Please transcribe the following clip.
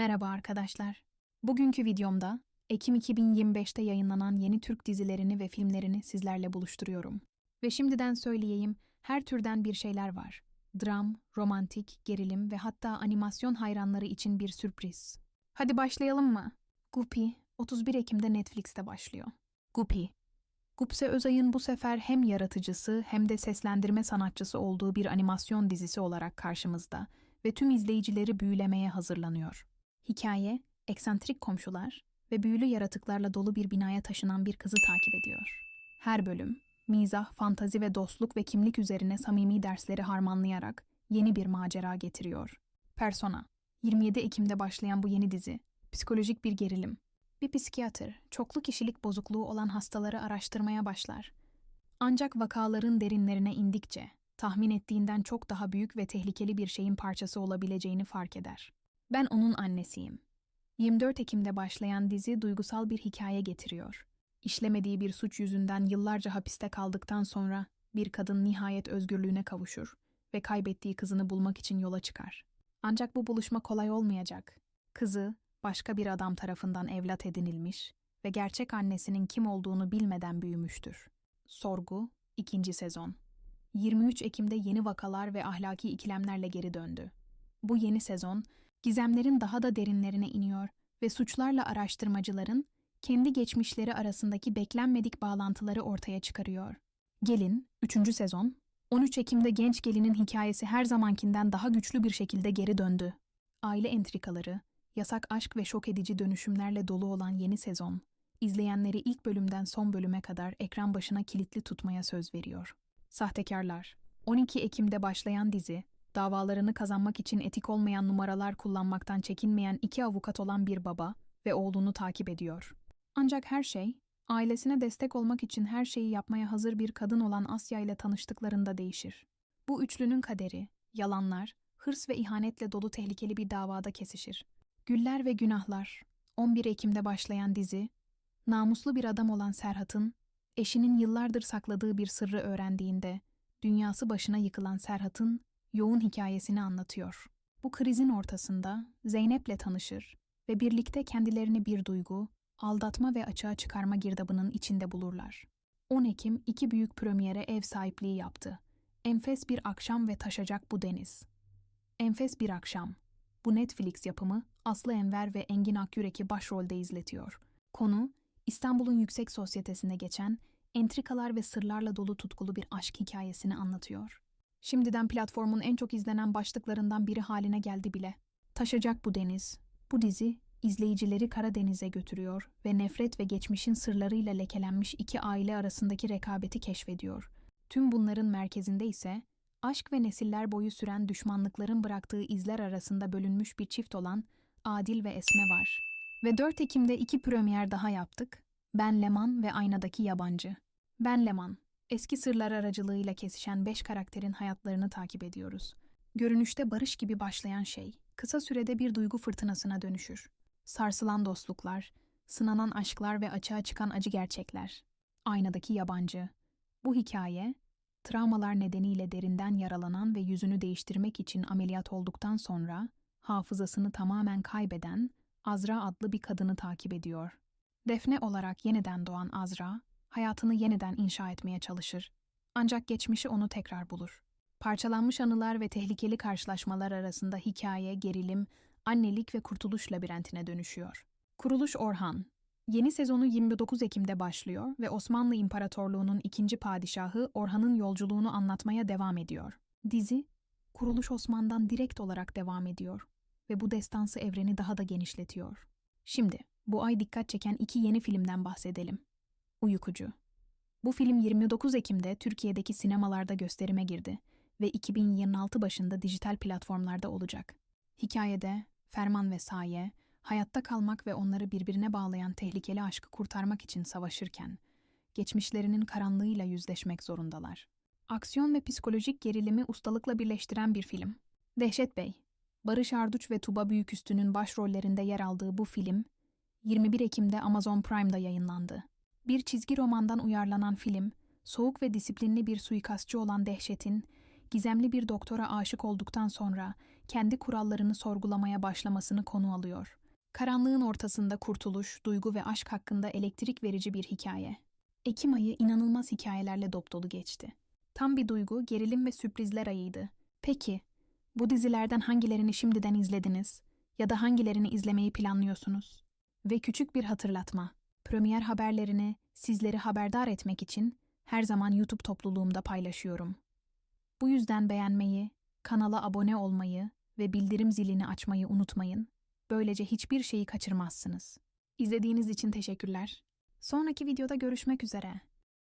Merhaba arkadaşlar. Bugünkü videomda Ekim 2025'te yayınlanan yeni Türk dizilerini ve filmlerini sizlerle buluşturuyorum. Ve şimdiden söyleyeyim, her türden bir şeyler var. Dram, romantik, gerilim ve hatta animasyon hayranları için bir sürpriz. Hadi başlayalım mı? Guppy, 31 Ekim'de Netflix'te başlıyor. Guppy, Gupse Özay'ın bu sefer hem yaratıcısı hem de seslendirme sanatçısı olduğu bir animasyon dizisi olarak karşımızda ve tüm izleyicileri büyülemeye hazırlanıyor. Hikaye, eksantrik komşular ve büyülü yaratıklarla dolu bir binaya taşınan bir kızı takip ediyor. Her bölüm, mizah, fantazi ve dostluk ve kimlik üzerine samimi dersleri harmanlayarak yeni bir macera getiriyor. Persona, 27 Ekim'de başlayan bu yeni dizi, psikolojik bir gerilim. Bir psikiyatr, çoklu kişilik bozukluğu olan hastaları araştırmaya başlar. Ancak vakaların derinlerine indikçe, tahmin ettiğinden çok daha büyük ve tehlikeli bir şeyin parçası olabileceğini fark eder. Ben onun annesiyim. 24 Ekim'de başlayan dizi duygusal bir hikaye getiriyor. İşlemediği bir suç yüzünden yıllarca hapiste kaldıktan sonra bir kadın nihayet özgürlüğüne kavuşur ve kaybettiği kızını bulmak için yola çıkar. Ancak bu buluşma kolay olmayacak. Kızı başka bir adam tarafından evlat edinilmiş ve gerçek annesinin kim olduğunu bilmeden büyümüştür. Sorgu 2. sezon 23 Ekim'de yeni vakalar ve ahlaki ikilemlerle geri döndü. Bu yeni sezon, gizemlerin daha da derinlerine iniyor ve suçlarla araştırmacıların kendi geçmişleri arasındaki beklenmedik bağlantıları ortaya çıkarıyor. Gelin, 3. sezon, 13 Ekim'de genç gelinin hikayesi her zamankinden daha güçlü bir şekilde geri döndü. Aile entrikaları, yasak aşk ve şok edici dönüşümlerle dolu olan yeni sezon, izleyenleri ilk bölümden son bölüme kadar ekran başına kilitli tutmaya söz veriyor. Sahtekarlar 12 Ekim'de başlayan dizi, davalarını kazanmak için etik olmayan numaralar kullanmaktan çekinmeyen iki avukat olan bir baba ve oğlunu takip ediyor. Ancak her şey, ailesine destek olmak için her şeyi yapmaya hazır bir kadın olan Asya ile tanıştıklarında değişir. Bu üçlünün kaderi, yalanlar, hırs ve ihanetle dolu tehlikeli bir davada kesişir. Güller ve Günahlar 11 Ekim'de başlayan dizi, namuslu bir adam olan Serhat'ın, eşinin yıllardır sakladığı bir sırrı öğrendiğinde, dünyası başına yıkılan Serhat'ın yoğun hikayesini anlatıyor. Bu krizin ortasında Zeynep'le tanışır ve birlikte kendilerini bir duygu, aldatma ve açığa çıkarma girdabının içinde bulurlar. 10 Ekim iki büyük premiere ev sahipliği yaptı. Enfes bir akşam ve taşacak bu deniz. Enfes bir akşam. Bu Netflix yapımı Aslı Enver ve Engin Akyürek'i başrolde izletiyor. Konu, İstanbul'un yüksek sosyetesinde geçen, entrikalar ve sırlarla dolu tutkulu bir aşk hikayesini anlatıyor. Şimdiden platformun en çok izlenen başlıklarından biri haline geldi bile. Taşacak bu deniz. Bu dizi, izleyicileri Karadeniz'e götürüyor ve nefret ve geçmişin sırlarıyla lekelenmiş iki aile arasındaki rekabeti keşfediyor. Tüm bunların merkezinde ise aşk ve nesiller boyu süren düşmanlıkların bıraktığı izler arasında bölünmüş bir çift olan Adil ve Esme var. Ve 4 Ekim'de iki premier daha yaptık. Ben Leman ve Aynadaki Yabancı. Ben Leman, eski sırlar aracılığıyla kesişen beş karakterin hayatlarını takip ediyoruz. Görünüşte barış gibi başlayan şey, kısa sürede bir duygu fırtınasına dönüşür. Sarsılan dostluklar, sınanan aşklar ve açığa çıkan acı gerçekler. Aynadaki Yabancı. Bu hikaye, travmalar nedeniyle derinden yaralanan ve yüzünü değiştirmek için ameliyat olduktan sonra hafızasını tamamen kaybeden Azra adlı bir kadını takip ediyor. Defne olarak yeniden doğan Azra, hayatını yeniden inşa etmeye çalışır. Ancak geçmişi onu tekrar bulur. Parçalanmış anılar ve tehlikeli karşılaşmalar arasında hikaye, gerilim, annelik ve kurtuluş labirentine dönüşüyor. Kuruluş Orhan Yeni sezonu 29 Ekim'de başlıyor ve Osmanlı İmparatorluğu'nun ikinci padişahı Orhan'ın yolculuğunu anlatmaya devam ediyor. Dizi, Kuruluş Osman'dan direkt olarak devam ediyor ve bu destansı evreni daha da genişletiyor. Şimdi, bu ay dikkat çeken iki yeni filmden bahsedelim. Uykucu. Bu film 29 Ekim'de Türkiye'deki sinemalarda gösterime girdi ve 2026 başında dijital platformlarda olacak. Hikayede Ferman ve Saye, hayatta kalmak ve onları birbirine bağlayan tehlikeli aşkı kurtarmak için savaşırken, geçmişlerinin karanlığıyla yüzleşmek zorundalar. Aksiyon ve psikolojik gerilimi ustalıkla birleştiren bir film. Dehşet Bey, Barış Arduç ve Tuba Büyüküstü'nün başrollerinde yer aldığı bu film, 21 Ekim'de Amazon Prime'da yayınlandı. Bir çizgi romandan uyarlanan film, soğuk ve disiplinli bir suikastçı olan Dehşet'in, gizemli bir doktora aşık olduktan sonra kendi kurallarını sorgulamaya başlamasını konu alıyor. Karanlığın ortasında kurtuluş, duygu ve aşk hakkında elektrik verici bir hikaye. Ekim ayı inanılmaz hikayelerle dopdolu geçti. Tam bir duygu, gerilim ve sürprizler ayıydı. Peki, bu dizilerden hangilerini şimdiden izlediniz ya da hangilerini izlemeyi planlıyorsunuz? Ve küçük bir hatırlatma. Premier haberlerini sizleri haberdar etmek için her zaman YouTube topluluğumda paylaşıyorum. Bu yüzden beğenmeyi, kanala abone olmayı ve bildirim zilini açmayı unutmayın. Böylece hiçbir şeyi kaçırmazsınız. İzlediğiniz için teşekkürler. Sonraki videoda görüşmek üzere.